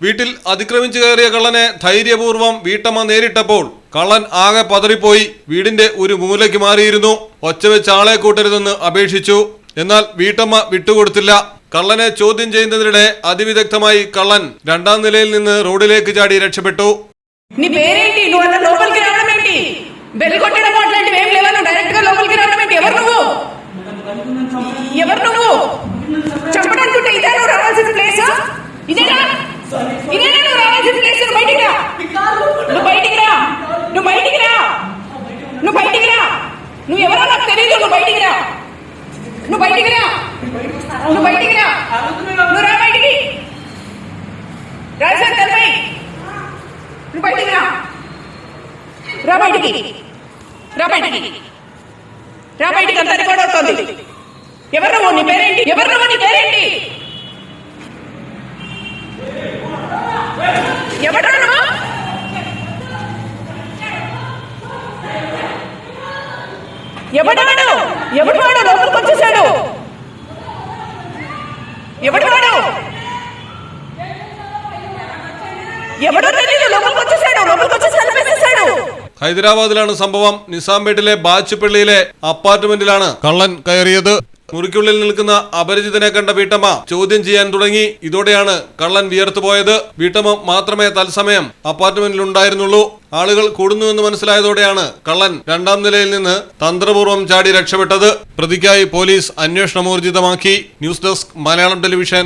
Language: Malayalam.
വീട്ടിൽ അതിക്രമിച്ചു കയറിയ കള്ളനെ ധൈര്യപൂർവ്വം വീട്ടമ്മ നേരിട്ടപ്പോൾ കള്ളൻ ആകെ പതറിപ്പോയി വീടിന്റെ ഒരു മൂലയ്ക്ക് മാറിയിരുന്നു ഒച്ച വെച്ച് ആളെ കൂട്ടരുതെന്ന് അപേക്ഷിച്ചു എന്നാൽ വീട്ടമ്മ വിട്ടുകൊടുത്തില്ല കള്ളനെ ചോദ്യം ചെയ്യുന്നതിനിടെ അതിവിദഗ്ധമായി കള്ളൻ രണ്ടാം നിലയിൽ നിന്ന് റോഡിലേക്ക് ചാടി രക്ഷപ്പെട്ടു నీ పేరేంటి నువ్వు నువ్వు బయటికి రా. నువ్వు ఎవరో నాకు తెలియదు నువ్వు బయటికి రా. నువ్వు బయటికి రా. నువ్వు బయటికి రా. నువ్వు రా బయటికి. రాజా తెరవై నువ్వు బయటికి రా. రా బయటికి. రా బయటికి. రా బయటికి. అంతా రికార్డ్ అవుతుంది. ఎవరు నీ పేరేంటి? ఎవరు నీ పేరేంటి? ఎవడు వాడు ఎవడు వాడు లోపలికి వచ్చేసాడు ఎవడు వాడు ఎవడో తెలియదు లోపలికి వచ్చేసాడు లోపలికి వచ్చేసి చంపేసేసాడు ഹൈദരാബാദിലാണ് സംഭവം നിസാംപേട്ടിലെ ബാച്ചുപള്ളിയിലെ അപ്പാർട്ട്മെന്റിലാണ് കള്ളൻ കയറിയത് മുറിക്കുള്ളിൽ നിൽക്കുന്ന അപരിചിതനെ കണ്ട വീട്ടമ്മ ചോദ്യം ചെയ്യാൻ തുടങ്ങി ഇതോടെയാണ് കള്ളൻ വിയർത്തുപോയത് വീട്ടമ്മ മാത്രമേ തത്സമയം അപ്പാർട്ട്മെന്റിൽ ഉണ്ടായിരുന്നുള്ളൂ ആളുകൾ കൂടുന്നുവെന്ന് മനസ്സിലായതോടെയാണ് കള്ളൻ രണ്ടാം നിലയിൽ നിന്ന് തന്ത്രപൂർവം ചാടി രക്ഷപ്പെട്ടത്. പ്രതിക്കായി പോലീസ് അന്വേഷണം ഊർജിതമാക്കി. News desk Malayalam television.